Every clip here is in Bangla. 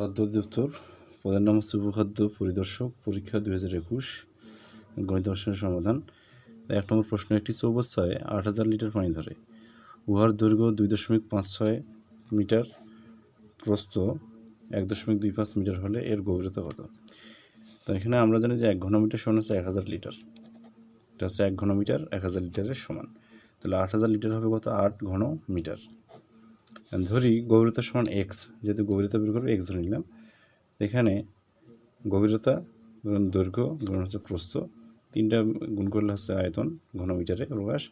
খাদ্য অধিদপ্তর প্রধান নাম হচ্ছে উপখাদ্য পরিদর্শক, পরীক্ষা দুই হাজার একুশ, গণিত অংশের সমাধান। এক নম্বর প্রশ্ন, একটি চৌবাচ্চায় আট হাজার লিটার পানি ধরে। উহার দৈর্ঘ্য দুই দশমিক পাঁচ ছয় মিটার। প্রস্থ এক দশমিক দুই পাঁচ মিটার হলে এর গভীরতা কত? তো এখানে আমরা জানি যে এক ঘনমিটার সমান হচ্ছে এক হাজার লিটার। এটা হচ্ছে এক ঘনমিটার এক হাজার লিটারের সমান। তাহলে আট হাজার লিটার হবে কত? আট ঘন মিটার ধরি গভীরতা সমান এক্স যেহেতু গভীরতা বের করবে এক্স ধরে নিলাম। এখানে গভীরতা গুণ দৈর্ঘ্য গুণ হচ্ছে প্রস্থ, তিনটা গুণ করলে হচ্ছে আয়তন, ঘনমিটারে প্রকাশ,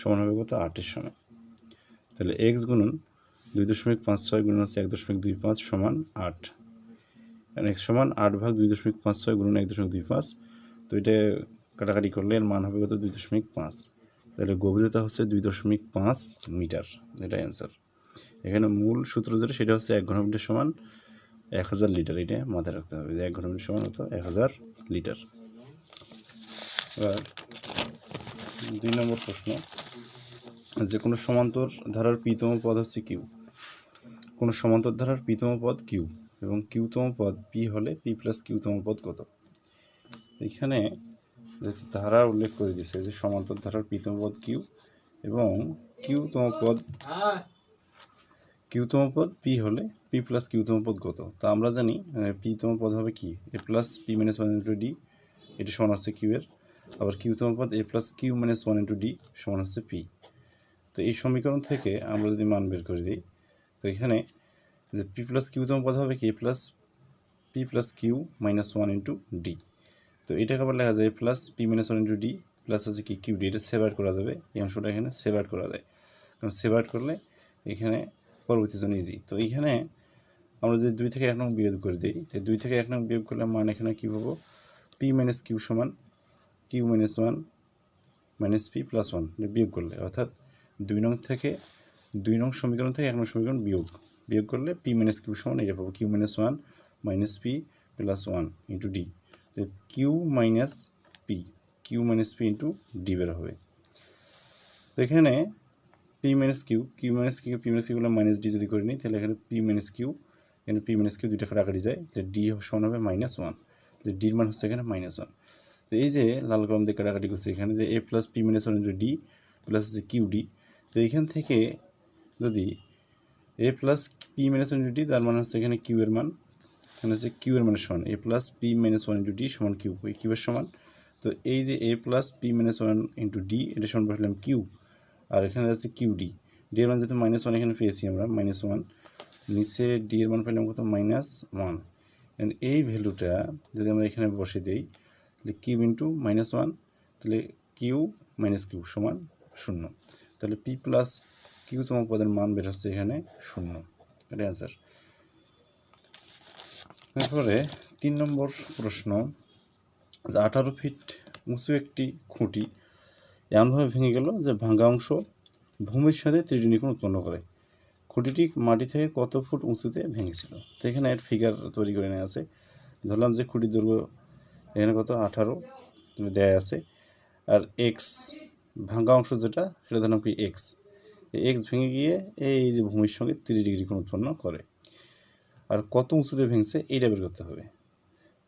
সমান হবে কত? আটের সমান। তাহলে এক্স গুণন দুই দশমিক পাঁচ ছয় গুণন হচ্ছে এক দশমিক দুই পাঁচ সমান আট। এক্স সমান আট ভাগ দুই দশমিক পাঁচ ছয় গুণন এক দশমিক দুই পাঁচ, তো এটা কাটাকাটি করলে এর মান হবে কত? দুই দশমিক পাঁচ। তাহলে গভীরতা হচ্ছে দুই দশমিক পাঁচ মিটার এটাই অ্যান্সার এখানে মূল সূত্র যেটা সেটা হচ্ছে এক ঘনমিটার সমান এক হাজার লিটার, এটা মাথায় রাখতে হবে যে এক ঘনমিটার সমান হতো এক হাজার লিটার। এবার দুই নম্বর প্রশ্ন, যে কোনো সমান্তর ধারার পিতম পদ হচ্ছে কিউ কোনো সমান্তর ধারার পিতম পদ কিউ এবং কিউতম পদ পি হলে পি প্লাস কিউতম পদ কত? এখানে ধারা উল্লেখ করে দিছে যে সমান্তর ধারার পিতম পদ কিউ এবং কিউতম পদ কিউতম পদ পি হলে পি প্লাস কিউতম পদ কত? তা আমরা জানি পিতম পদ হবে কি? A plus P minus one into D এটি সমান আছে কিউ এর। আবার কিউতম পদ A plus Q minus one into D সমান আছে পি তো এই সমীকরণ থেকে আমরা যদি মান বের করে দিই, তো এখানে যে পি প্লাস কিউতম পদ হবে কি? A plus P plus Q minus one into D তো এটাকে আবার লেখা যায় A plus P minus one into D plus আছে কি কিউ ডি এটা সেভ করা যাবে। এই অংশটা এখানে সেভ করা যায়। কারণ সেভ আউট করলে এখানে পরবর্তী জন্য ইজি তো এইখানে আমরা যদি দুই থেকে এক নং বিয়োগ করে দিই, তো দুই থেকে এক নং বিয়োগ করলে মান এখানে কী পাবো? পি মাইনাস কিউ সমান Q minus one minus P plus one বিয়োগ করলে। অর্থাৎ দুই নং থেকে দুই নং সমীকরণ থেকে এক নং সমীকরণ বিয়োগ। বিয়োগ করলে পি মাইনাস কিউ সমান এটা পাবো। Q minus one minus P plus one into D Q minus P Q minus P into D বের হবে। তো এখানে P minus Q Q minus Q P minus কিউগুলো minus D যদি করে নিই, তাহলে এখানে পি মাইনাস কিউ এখানে পি মাইনাস কিউ দুইটা কাটাকাটি যায়, তাহলে ডি সমান হবে মাইনাস ওয়ান তাহলে ডির মান হচ্ছে এখানে মাইনাস ওয়ান তো এই যে লাল কলম দিয়ে কাটাকাটি করছে এখানে, যে A plus P minus one D plus হচ্ছে কিউ ডি তো এইখান থেকে যদি A plus P minus one D তার মানে হচ্ছে এখানে কিউ এর মান, এখানে হচ্ছে কিউ এর মানে সমান। A plus P minus one D সমান কিউ ওই কিউ এর সমান। তো এই যে A plus P minus one into D এটা সমান পাঠালাম কিউ আর এখানে আছে কিউ ডি এর মান যেহেতু মাইনাস ওয়ান এখানে পেয়েছি আমরা মাইনাস ওয়ান নিচে ডি এর মান পেলাম কত? মাইনাস ওয়ান এই ভ্যালুটা যদি আমরা এখানে বসে দিই, তাহলে কিউ ইন্টু মাইনাস ওয়ান তাহলে কিউ মাইনাস কিউ সমান শূন্য। তাহলে পি প্লাস কিউ তম পদের মান বের হচ্ছে এখানে শূন্য। এটা অ্যান্সার তারপরে তিন নম্বর প্রশ্ন, যে আঠারো ফিট উঁচু একটি খুঁটি এমনভাবে ভেঙে গেল যে ভাঙা অংশ ভূমির সাথে ত্রিডিনিকোণ উৎপন্ন করে। খুঁটিটি মাটি থেকে কত ফুট উঁচুতে ভেঙেছিল? তো এখানে এর ফিগার তৈরি করে নেওয়া আছে। ধরলাম যে খুঁটির দৈর্ঘ্য এখানে কত? আঠারো দেয়া আছে। আর এক্স ভাঙ্গা অংশ যেটা, সেটা ধরলাম কি এক্স এক্স ভেঙে গিয়ে এই যে ভূমির সঙ্গে তিরিশ ডিগ্রি কোণ উৎপন্ন করে। আর কত উঁচুতে ভেঙছে, এইটা বের করতে হবে।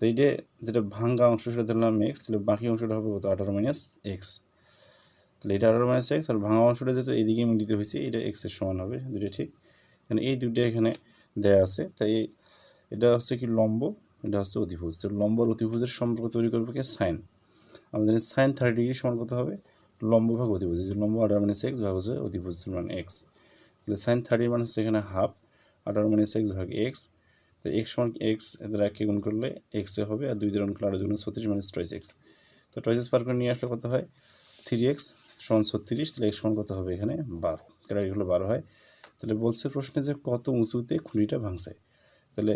তো এইটা যেটা ভাঙ্গা অংশ, সেটা ধরলাম এক্স তাহলে বাকি অংশটা হবে কত? আঠারো মাইনাস এক্স তাহলে এটা আঠারো মাইনাস এক্স আর ভাঙা অংশটা যেহেতু এইদিকে মিলিত হয়েছে এটা এক্সের সমান হবে দুটো ঠিক। কারণ এই দুটো এখানে দেয়া আছে, তাই এটা হচ্ছে কি লম্ব, এটা হচ্ছে অতিভুজ তো লম্ব আর অতিভুজের সম্পর্ক তৈরি করবে কি সাইন। আমাদের সাইন থার্টি ডিগ্রি সমান কত হবে? লম্ব ভাগ অতিভুজ যে লম্ব আঠারো মাইনাস এক্স ভাগ হচ্ছে অতিভুজ মানে এক্স তাহলে সাইন থার্টির মানে হচ্ছে এখানে হাফ আঠারো মাইনাস এক্স ভাগ এক্স তো এক্স সমান এক্স এদের একে গুণ করলে এক্সে হবে, আর দুই দ্বারা গুণ করলে আরও দুগুণ ছত্রিশ মাইনাস টয়েস এক্স তো টয়েস এক্স পার করে নিয়ে আসলে কত হয়? থ্রি এক্স সমান ছত্রিশ, তাহলে এক্স সমান কত হবে এখানে? বারো। কাটাকাটি হলো বারো হয়। তাহলে বলছে প্রশ্নে যে কত উঁচুতে খুঁড়িটা ভাঙছে। তাহলে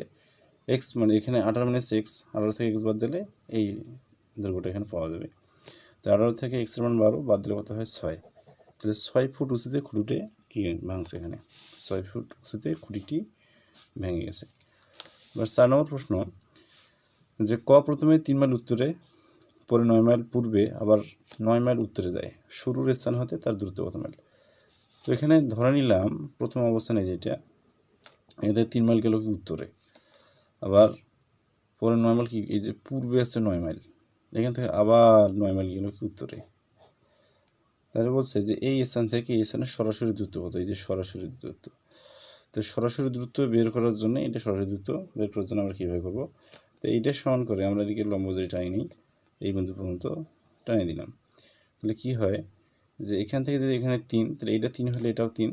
এক্স মানে এখানে আঠারো মাইনাস এক্স আঠারো থেকে এক্স বাদ দিলে এই দুর্গটা এখানে পাওয়া যাবে। তো আঠারো থেকে এক্সের মান বারো, বাদ দিলে কত হয় ছয়। তাহলে ছয় ফুট উঁচুতে খুঁটিতে কী ভাঙছে এখানে? ছয় ফুট উঁচুতে খুঁটিটি ভেঙে গেছে। এবার চার নম্বর প্রশ্ন, যে ক প্রথমে তিন মাইল উত্তরে পরে নয় মাইল পূর্বে আবার নয় মাইল উত্তরে যায়। শুরুর স্থান হতে তার দূরত্ব কত মাইল। তো এখানে ধরে নিলাম প্রথম অবস্থানে যেটা এদের তিন মাইল গেল কি উত্তরে। আবার পরে নয় মাইল কি এই যে পূর্বে আছে নয় মাইল। এখান থেকে আবার নয় মাইল গেল কি উত্তরে। তাহলে বলছে যে এই স্থান থেকে এই স্থানে সরাসরি দূরত্ব কত এই যে সরাসরি দূরত্ব তো সরাসরি দূরত্ব বের করার জন্য এটা সরাসরি দূরত্ব বের করার জন্য আমরা কীভাবে করব? তো এইটা সমান করে আমরা এদিকে লম্ব টানি। নিই এই বিন্দু পর্যন্ত টানিয়ে দিলাম। তাহলে কি হয় যে এখান থেকে যদি এখানে তিন, তাহলে এটা তিন হলে এটাও তিন,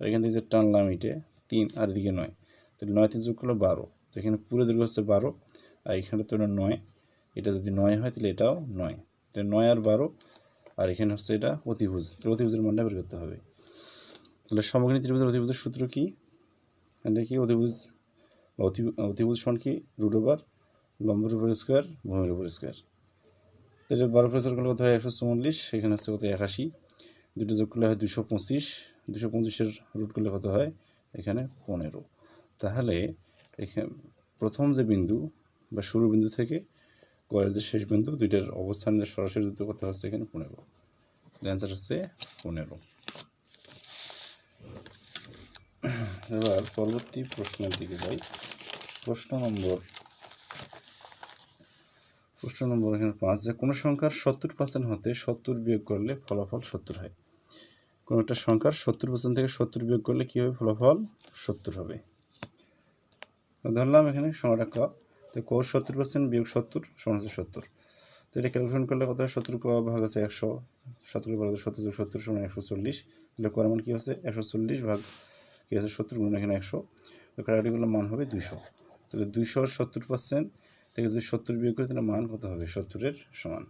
আর এখান থেকে যে টানলাম এটা তিন, আর এদিকে নয়। তাহলে নয় তিন যোগ করলে বারো। তো এখানে পুরো দৈর্ঘ্য হচ্ছে বারো, আর এখানে তো এটা নয়। এটা যদি নয় হয় তাহলে এটাও নয়। তাহলে নয় আর বারো, আর এখানে হচ্ছে এটা অতিভুজ। তাহলে অতিভুজের মানটা বের করতে হবে। তাহলে সমগ্রী ত্রিভুজের অতিভুজের সূত্র কি? এটা কি অতিভুজ? অতি, অতিভুজ সমান কি? রুট ওভার লম্বের উপর স্কোয়ার, ভূমির উপর স্কোয়ার। তাহলে বারো প্রেসার করলে হয় একশো চুয়াল্লিশ এখানে হচ্ছে কত একাশি। দুটো যোগ করলে হয় দুশো পঁচিশ, দুশো পঁচিশের রুট করলে কত হয়? এখানে পনেরো। তাহলে এখানে, প্রথম যে বিন্দু বা শুরু বিন্দু থেকে গড়ের যে শেষ বিন্দু, দুইটার অবস্থানের সরাসরি দূরত্ব কত হচ্ছে এখানে পনেরো। অ্যান্সার হচ্ছে পনেরো। এবার পরবর্তী প্রশ্নের দিকে যাই। প্রশ্ন নম্বর প্রশ্ন নম্বর এখানে পাঁচ, যে কোনো সংখ্যার সত্তর পার্সেন্ট হতে সত্তর বিয়োগ করলে ফলাফল সত্তর হয়। কোনো একটা সংখ্যার সত্তর পার্সেন্ট থেকে সত্তর বিয়োগ করলে কী হবে? ফলাফল সত্তর হবে। ধরলাম এখানে সংখ্যাটা ক, তো ক সত্তর পার্সেন্ট বিয়োগ সত্তর সমান হচ্ছে সত্তর। তো এটা ক্যালকুলেশন করলে কত সত্তর ক ভাগ আছে একশো, সত্তর ভাগ সত্তর যোগ সত্তর সমান একশো চল্লিশ। তাহলে কর মান কী আছে একশো চল্লিশ ভাগ কী আছে সত্তর গুণ এখানে একশো। তো কাটাকাটিগুলোর মান হবে দুইশো। তাহলে দুইশো সত্তর পার্সেন্ট থেকে যদি সত্তর বিয়োগ করি, তাহলে মান কত হবে? সত্তরের সমান।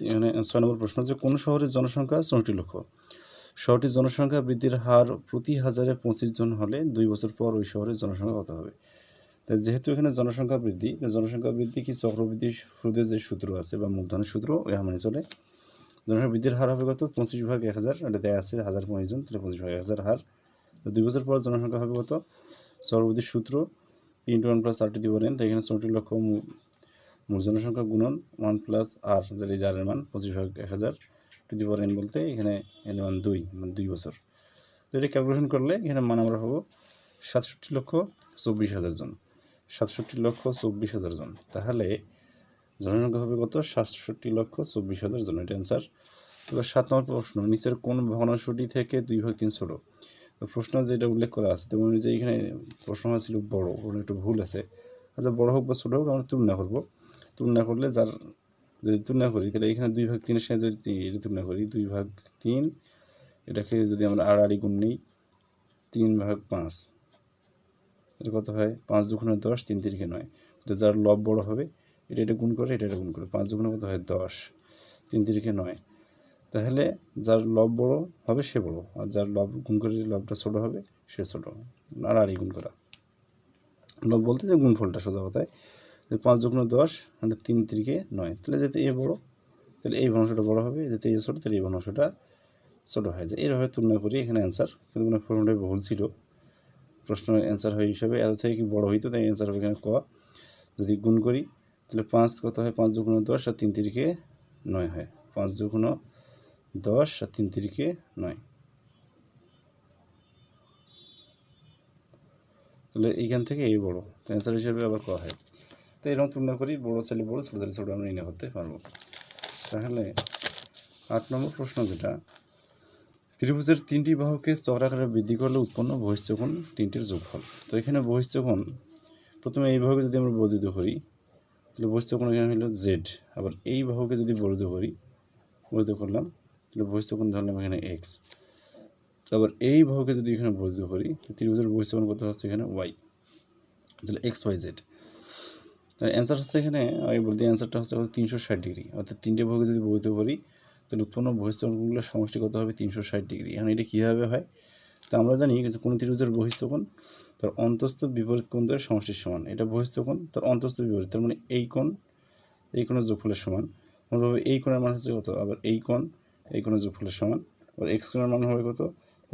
এখানে ছয় নম্বর প্রশ্ন যে কোন শহরের জনসংখ্যা চৌষট্টি লক্ষ? শহরটির জনসংখ্যা বৃদ্ধির হার প্রতি হাজারে পঁচিশ জন হলে দুই বছর পর ওই শহরের জনসংখ্যা কত হবে? তাই যেহেতু এখানে জনসংখ্যা বৃদ্ধি জনসংখ্যা বৃদ্ধি কি চক্রবৃদ্ধি সুদের যে সূত্র আছে বা মূলধনের সূত্র, ইহা মানে চলে। জনসংখ্যা বৃদ্ধির হার হবে কত? পঁচিশ ভাগ এক হাজার, এটা দেয়া আছে, হাজার পঁচিশ জন, তাহলে পঁচিশ ভাগ এক হাজার হার। দুই বছর পর জনসংখ্যা হবে কত? চক্রবৃদ্ধির সূত্র into one plus r two দিব তো এখানে চৌষট্টি লক্ষ মোট জনসংখ্যা গুণন ওয়ান প্লাস আর যেটা জারের মান, পঁচিশ ভাগ এক হাজার টু দি পাওয়ার বলতে, এখানে এন মান দুই মানে দুই বছর। তো এটা ক্যালকুলেশন করলে এখানে মান আমরা পাবো সাতষট্টি লক্ষ চব্বিশ হাজার জন। সাতষট্টি লক্ষ চব্বিশ হাজার জন। তাহলে জনসংখ্যা হবে কত? সাতষট্টি লক্ষ চব্বিশ হাজার জন, এটা অ্যান্সার এবার সাত নম্বর প্রশ্ন, নিচের কোন ভগ্নাংশটি থেকে দুই ভাগ তিন তো প্রশ্ন যেটা উল্লেখ করা আছে, তেমন যে এখানে প্রশ্ন ছিল বড় ওখানে একটু ভুল আছে। আচ্ছা বড় হোক বা ছোটো হোক, আমরা তুলনা করব। তুলনা করলে যার, যদি তুলনা করি, তাহলে এখানে দুই ভাগ তিনের সাথে যদি এটা তুলনা করি, দুই ভাগ তিন, এটাকে যদি আমরা আড়াআড়ি গুণ নিই, তিন ভাগ পাঁচ। এটা কত হয়? পাঁচ দুগুণে দশ, তিন তিরিখে নয়। এটা যার লব বড় হবে, এটা এটা গুণ করে, এটা এটা গুণ করে, পাঁচ দুগুণে কত হয়? দশ। তিন তিরিখে নয়। তাহলে যার লব বড় হবে সে বড়, আর যার লব গুণ করে লবটা ছোটো হবে, সে ছোটো। আর আড়াআড়ি গুণ করা। লব বলতে যে গুণফলটা সোজা কথায় পাঁচ দুগুণে দশ মানে তিন তিরিখে নয়। তাহলে যাতে এ বড়, তাহলে এই ভগ্নাংশটা বড় হবে যাতে এ ছোটো, তাহলে এই ভগ্নাংশটা ছোটো হয়ে যায়। এইভাবে তুলনা করি, এখানে অ্যান্সার কিন্তু মানে ফর্মটা ভুল ছিল। প্রশ্নের অ্যান্সার হয় হিসাবে, এত থেকে কি বড় হইতো, তাই অ্যান্সার হবে এখানে ক। যদি গুণ করি, তাহলে পাঁচ কত হয়? পাঁচ দুগুণ দশ আর তিন তিরিখে নয় হয়। পাঁচ দুগুণ দশ আর তিন তিরিখে নয়। তাহলে এইখান থেকে এই বড়ো, তো অ্যান্সার হিসেবে আবার ক হয়? তো এরকম তুলনা করি, বড়ো ছেলে বড়ো, ছোটো ছেলে ছোটো, আমরা নির্ণয় করতে পারব। তাহলে আট নম্বর প্রশ্ন যেটা, ত্রিভুজের তিনটি বাহুকে চক্রাকারে বৃদ্ধি করলে উৎপন্ন বহিষ্ঠকোণ তিনটির যোগফল। তো এখানে বহিষ্ঠকোণ প্রথমে এই বাহুকে যদি আমরা বর্ধিত করি, তাহলে বহিষ্ঠকোণ এখানে হলো জেড আবার এই বাহুকে যদি বর্ধিত করি, বর্ধিত করলাম তাহলে বহিষ্ঠকোণ ধরলাম এখানে এক্স তারপর এই বাহুকে যদি এখানে বর্ধিত করি ত্রিভুজের বহিষ্ঠকোণ কত হচ্ছে এখানে ওয়াই তাহলে এক্স ওয়াই জেড তার অ্যান্সার হচ্ছে এখানে, আমি বলতে অ্যান্সারটা হচ্ছে তিনশো ষাট ডিগ্রি। অর্থাৎ তিনটে ভাগে যদি বহিত করি, তাহলে উৎপন্ন বহিষ্ঠকোণগুলোর সমষ্টি কত হবে? তিনশো ষাট ডিগ্রি। এখন এটা কীভাবে হয়? তো আমরা জানি যে কোনো ত্রিভুজের বহিষ্ঠকোণ তার অন্তস্থ বিপরীত কোণ দ্বয়ের সমষ্টির সমান। এটা বহিষ্ঠকোণ তার অন্তস্থ বিপরীত, তার মানে এই কোণ, এই কোণের যোগফলের সমান। অনুরূপভাবে এই কোণের মান হচ্ছে কত? আবার এই কোণ এই কোণের যোগফলের সমান আবার এক্স কোণের মান হবে কত?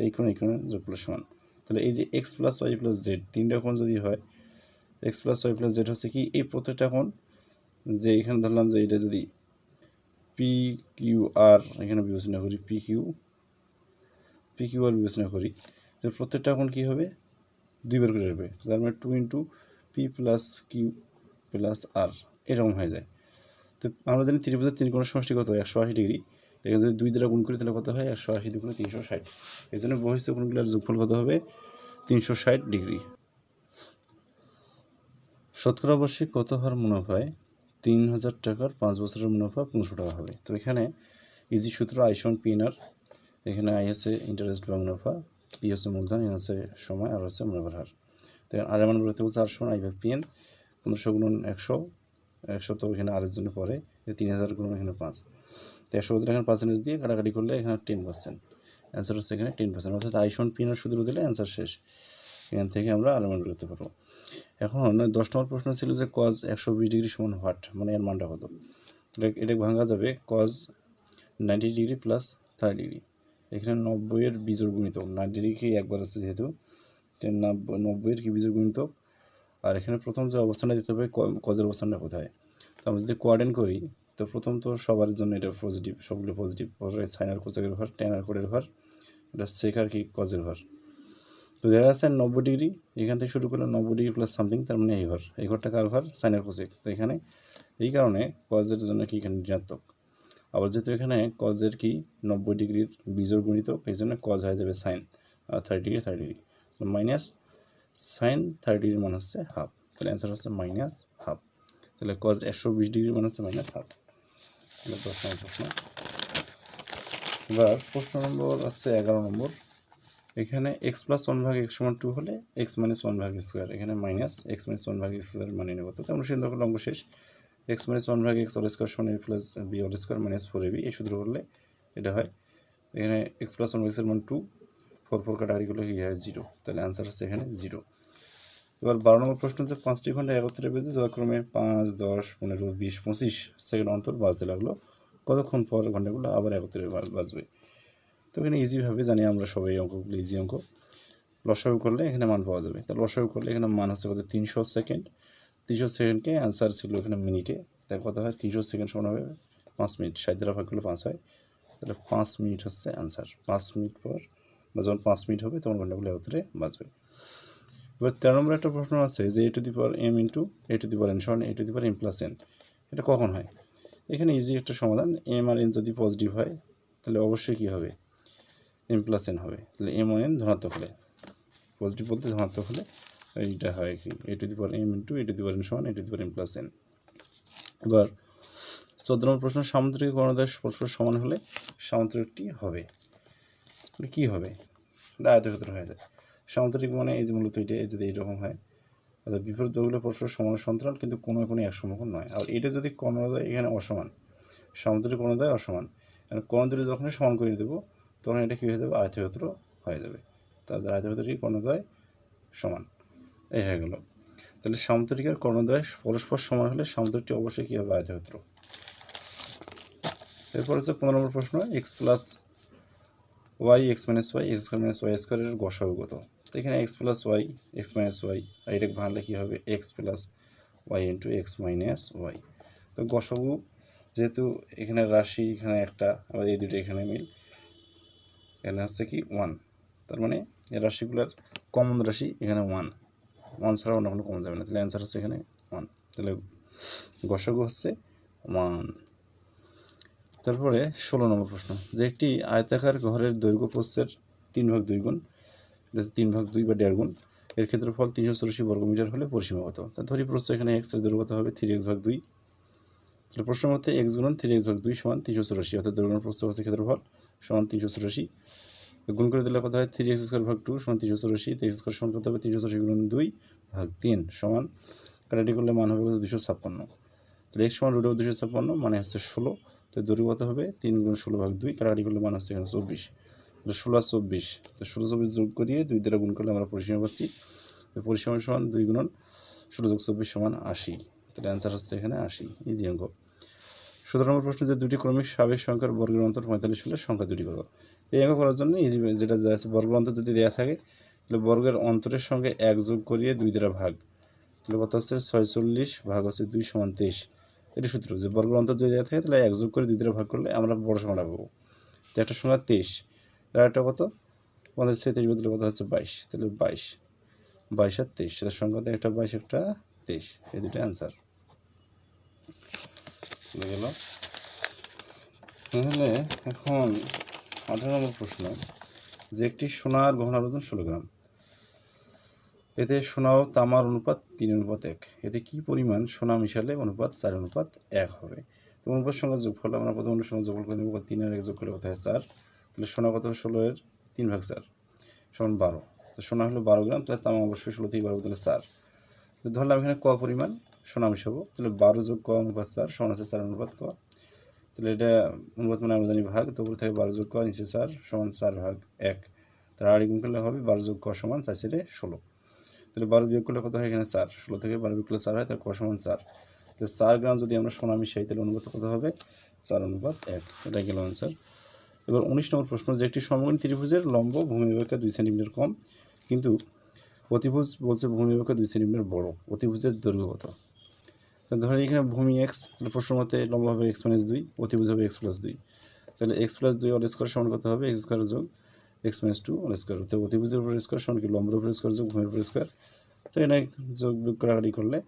এই কোণ, এই কোণের যোগফলের সমান। তাহলে এই যে x plus y plus z তিনটা কোণ যদি হয় x plus y plus z হচ্ছে কি? এই প্রত্যেকটা কোণ যে এখানে ধরলাম যে এটা যদি পি কিউ আর এখানে বিবেচনা করি p q p q r বিবেচনা করি, তো প্রত্যেকটা কোণ কী হবে? দুইবার করে আসবে তার মানে two into p plus q plus r এরকম হয়ে যায়। তো আমরা জানি ত্রিভুজের তিন কোণের সমষ্টি কত? একশো আশি ডিগ্রি। এখানে যদি দুই দ্বারা গুণ করি তাহলে কত হয়? একশো আশি দুগুণে তিনশো ষাট। এই জন্য বহিষ্ঠ কোণগুলোর যোগফল কত হবে? তিনশো ষাট ডিগ্রি। শতকরা বার্ষিক কত হার মুনাফায় তিন হাজার টাকার পাঁচ বছরের মুনাফা পনেরোশো টাকা হবে। তো এখানে ইজি সূত্র আইসন পিএনআর এখানে আই হচ্ছে ইন্টারেস্ট বা মুনাফা পি হচ্ছে মূলধন এ হচ্ছে সময় আর হচ্ছে মুনাফার হার। তো আর এমন বলতে বলছে আর সমান আই ভাগ পিএন পনেরোশো গুণন একশো একশো তো এখানে আরের জন্য পরে তিন হাজার গুণন এখানে পাঁচ। তো একশো বলতে এখানে পার্সেন্টেজ দিয়ে কাটাকাটি করলে এখানে টেন পার্সেন্ট অ্যান্সার হচ্ছে এখানে টেন পার্সেন্ট অর্থাৎ আইসন পিএনআর সূত্র দিলে অ্যান্সার শেষ। এখান থেকে আমরা আলামান করতে পারব। এখন দশ নম্বর প্রশ্ন ছিল যে কজ একশো বিশ ডিগ্রি সমান হোয়াট মানে এর মানটা কত? এটা ভাঙা যাবে cos ninety degree plus thirty degree. এখানে নব্বইয়ের বীজের গুণিতক নাইনটি ডিগ্রি একবার আছে যেহেতু? নব্বইয়ের কি বীজের গুণিতক? আর এখানে প্রথম যে অবস্থানটা দিতে হবে কজের অবস্থানটা কোথায়? তো আমরা যদি কোয়ার্ডেন করি তো প্রথম তো সবার জন্য এটা পজিটিভ সবগুলো পজিটিভ পরে সাইনার কোচের ঘর টেনার কোডের ঘর, এটা শেখার কি কজের ঘর? তো দেখা যাচ্ছে নব্বই ডিগ্রি, এখান থেকে শুরু করলে নব্বই ডিগ্রি প্লাস সামথিং তার মানে এই ঘর। এই ঘরটা কার ঘর? সাইনার কোচেক তো এখানে, এই কারণে কজের জন্য কি এখানে ঋণাত্মক? আবার যেহেতু এখানে কজের কি নব্বই ডিগ্রির বীজর গুণিত, এই জন্য কজ হয়ে যাবে sine thirty degree thirty degree তো মাইনাস সাইন থার্টি ডিগ্রির মান হচ্ছে হাফ তাহলে অ্যান্সার হচ্ছে মাইনাস হাফ তাহলে কজ একশো বিশ ডিগ্রির মান হচ্ছে মাইনাস হাফ প্রশ্ন এবার প্রশ্ন নম্বর আছে এগারো নম্বর। এখানে এক্স প্লাস ওয়ান ভাগ এক্স সমান টু হলে এক্স মাইনাস ওয়ান ভাগ স্কোয়ার এখানে মাইনাস এক্স মাইনাস ওয়ান ভাগ স্কোয়ার মানে নেব। তো তেমন সুন্দর করলে অঙ্ক শেষ। এক্স মাইনাস ওয়ান ভাগ এক্স অল স্কোয়ার সমান a plus b all square minus four a b এই সূত্র করলে এটা হয়। এখানে এক্স প্লাস ওয়ান ভাগ এক্সের মান টু ফোর ফোর করলে হয় জিরো তাহলে অ্যান্সার হচ্ছে এখানে জিরো এবার বারো নম্বর প্রশ্ন হচ্ছে, পাঁচটি ঘণ্টা একত্রে বেজে যথাক্রমে পাঁচ, দশ, পনেরো, বিশ, পঁচিশ সেকেন্ড অন্তর বাজতে লাগল। কতক্ষণ পর ঘন্টাগুলো আবার একত্রে বাজবে? তো এখানে ইজিভাবে জানি আমরা সবাই অঙ্কগুলো ইজি অঙ্ক। লসাগু করলে এখানে মান পাওয়া যাবে। তো লসাগু করলে এখানে মান হচ্ছে কত? তিনশো সেকেন্ড। তিনশো সেকেন্ডকে অ্যান্সার ছিল এখানে মিনিটে। তাই কত হয়? তিনশো সেকেন্ড সমান হবে পাঁচ মিনিট। ষাট দ্বারা ভাগ করলে পাঁচ হয়। তাহলে পাঁচ মিনিট হচ্ছে অ্যান্সার পাঁচ মিনিট পর বা যখন পাঁচ মিনিট হবে, তখন ঘন্টাগুলো একত্রে বাজবে। এবার তেরো নম্বর একটা প্রশ্ন আছে যে a to the power m into a to the power n সমান a to the power m plus n. এটা কখন হয়? এখানে ইজি একটা সমাধান, এম আর এন যদি পজিটিভ হয়, তাহলে অবশ্যই কী হবে? এম প্লাস এন হবে। তাহলে এম ও এন ধনাত্মক হলে পজিটিভ বলতে ধনাত্মক হলে এইটা হয় কি? A to the power m into a to the power n সমান a to the power m plus n. এবার চোদ্দ নম্বর প্রশ্ন, সামুদ্রিক গণদাস পরস্পর সমান হলে সামুদ্রিকটি হবে। কী হবে? এটা আয়তক্ষেত্র হয়ে যায়। সামুদ্রিক মানে এই যে মূলত এটা যদি এইরকম হয় অর্থাৎ বিপরীত বাহুগুলো পরস্পর সমান সন্তরাল কিন্তু কোনো কোনো এক সমকোণ নয়। আর এটা যদি কর্ণদয় এখানে অসমান সামুদ্রিক কর্ণদয় অসমান কারণ কর্ণদয় যখন সমান করে দেবো, তখন এটা কী হয়ে যাবে? আয়তক্ষেত্র হয়ে যাবে। তাদের আয়তক্ষেত্র কি? কর্ণদয় সমান। এই হয়ে গেল। তাহলে সামুদ্রিক আর কর্ণদয় পরস্পর সমান হলে সামুদ্রিকটি অবশ্যই কী হবে? আয়তক্ষেত্র। এরপর হচ্ছে পনেরো নম্বর প্রশ্ন x plus y x minus y x square minus y স্কোয়ারের গসাগু কত? তো এখানে x plus y x minus y আর এটা ভাঙলে কী হবে? X plus y into x minus y তো গসাগু যেহেতু এখানে রাশি, এখানে একটা, আবার এই দুটো এখানে মিল। এখানে হচ্ছে কি? ওয়ান তার মানে এই রাশিগুলোর কমন রাশি এখানে ওয়ান ওয়ান ছাড়া অন্য কোনো কমন যাবে না। তাহলে অ্যান্সার হচ্ছে এখানে ওয়ান তাহলে গসাগু হচ্ছে ওয়ান তারপরে ষোলো নম্বর প্রশ্ন। যে একটি আয়তাকার ঘরের দৈর্ঘ্য প্রস্থের তিন ভাগ দুই গুণ এটা তিন ভাগ, দুই বা দেড় গুণ। এর ক্ষেত্রফল তিনশো চুরাশি বর্গমিটার হলে পরিসীমাগত। তা ধরি প্রস্থ এখানে এক্সের দৈর্ঘ্য কত হবে? থ্রি এক্স ভাগ দুই। তাহলে প্রশ্ন মতে এক্স গুণন থ্রি এক্স ভাগ দুই সমান তিনশো চুরাশি, অর্থাৎ দৈর্ঘ্য প্রস্থ হচ্ছে ক্ষেত্রফল সমান তিনশো চুরাশি। গুণ করে দিলে কত হয়? থ্রি এক্স স্কোয়ার ভাগ টু সমান তিনশো চুরাশি। এক্স স্কোয়ার সমান কত হবে? তিনশো চুরাশি গুণ দুই ভাগ তিন সমান। কাটাটি করলে মান হবে দুশো ছাপ্পান্ন। তাহলে এক্স সমান রুট দুশো ছাপ্পান্ন মানে হচ্ছে ষোলো। তো দৈর্ঘ্য কত হবে? তিন গুণ ষোলো ভাগ দুই। কাটাকাটি করলে মান হচ্ছে এখানে চব্বিশ। ষোলো চব্বিশ। তো ষোলো চব্বিশ যোগ করিয়ে দুই দ্বারা গুণ করলে আমরা পরিসীমা পাচ্ছি। পরিসীমা সমান দুই গুণন ষোলো যোগ চব্বিশ সমান আশি। তাহলে অ্যান্সার হচ্ছে এখানে আশি। ইজি অঙ্ক। সতেরো নম্বর প্রশ্ন যে দুটি ক্রমিক স্বাভাবিক সংখ্যার বর্গের অন্তর পঁয়তাল্লিশ হলে সংখ্যা দুটি কত এই অঙ্ক করার জন্য ইজি যেটা দেওয়া আছে, বর্গের অন্তর যদি দেওয়া থাকে, তাহলে বর্গের অন্তরের সঙ্গে এক যোগ করিয়ে দুই দ্বারা ভাগ। তাহলে কত হচ্ছে? ছয়চল্লিশ ভাগ হচ্ছে দুই সমান তেইশ। এটি সূত্র। যে বর্গের অন্তর যদি দেওয়া থাকে, তাহলে এক যোগ করে দুই দ্বারা ভাগ করলে আমরা বড় সংখ্যাটা পাবো। তো একটা সংখ্যা তেইশ। একটা কত? পঞ্চাশ ছেত্রিশ বদলে কত হচ্ছে বাইশ। তাহলে বাইশ। বাইশ আর তেইশ সেটার সংখ্যা একটা বাইশ, একটা তেইশ। এই দুটো অ্যান্সার গেল। তাহলে এখন আঠারো নম্বর প্রশ্ন। যে একটি সোনার গহনার ওজন ষোলো গ্রাম। এতে সোনা ও তামার অনুপাত তিন, অনুপাত এক। এতে কি পরিমাণ সোনা মিশালে অনুপাত চার, অনুপাত এক হবে? তো অনুপাত সঙ্গে যোগফল আমরা প্রথম অনুপাত যোগফল করে নেব তিন আর এক যোগ করলে কত হয় চার? তাহলে সোনা কত? ষোলো এর তিন ভাগ চার সমান বারো। তো সোনা হলো বারো গ্রাম, তাহলে তামা অবশ্যই ষোলো থেকে বারো তাহলে চার। তো ধরলাম এখানে ক পরিমাণ সোনা মিশাবো, তাহলে বারো যোগ ক অনুপাত চার সমান আছে চার অনুপাত ক। তাহলে এটা অনুপাত মানে আমরা জানি ভাগ, তো উপরে থাকে বারো যোগ ক, নিচে চার সমান চার ভাগ এক। তার আড়ি গুণ করলে হবে বারো যোগ ক সমান চার চারে ষোলো। তাহলে বারো বিয়োগ করলে কত হয় এখানে চার? ষোলো থেকে বারো বিয়োগ করলে চার হয় তার ক সমান চার। তাহলে চার গ্রাম যদি আমরা সোনা মিশাই, তাহলে অনুপাত কত হবে? চার অনুপাত এক। এটা গেল আনসার এবার উনিশ নম্বর প্রশ্ন, যে একটি সমকোণী ত্রিভুজের লম্ব ভূমি অপেক্ষা দুই সেন্টিমিটার কম, কিন্তু অতিভুজ বলছে ভূমি অপেক্ষা দুই সেন্টিমিটার বড়, অতিভুজের দৈর্ঘ্য কত? ধরেন এখানে ভূমি এক্স প্রশ্ন মতে লম্ব হবে এক্স মাইনাস দুই, অতিভুজ হবে এক্স প্লাস দুই। তাহলে এক্স প্লাস দুই অল স্কোয়ার সমান কত হবে? এক্স স্কোয়ার যোগ x minus two all square তো অতিভুজের উপর স্কোয়ার সমান কি? লম্বের উপর স্কোয়ার যোগ ভূমির উপর স্কোয়ার তো এখানে যোগ বিয়োগ করাকাটি করলে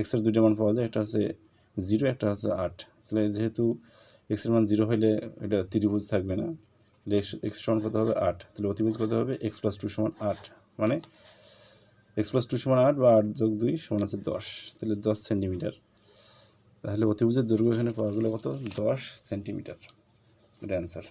এক্সের দুইটা মান পাওয়া যায়, একটা আছে জিরো একটা আছে আট তাহলে যেহেতু এক্সের মান জিরো হলে এটা ত্রিভুজ থাকবে না। এক্স সমান কত হবে? আট। তাহলে অতিভুজ কত হবে? এক্স প্লাস টু সমান আট। মানে এক্স প্লাস টু সমান আট বা আট যোগ দুই সমান আছে দশ। তাহলে দশ সেন্টিমিটার। তাহলে অতিভুজের দৈর্ঘ্য এখানে পাওয়া গেলে কত? দশ সেন্টিমিটার। এটা অ্যান্সার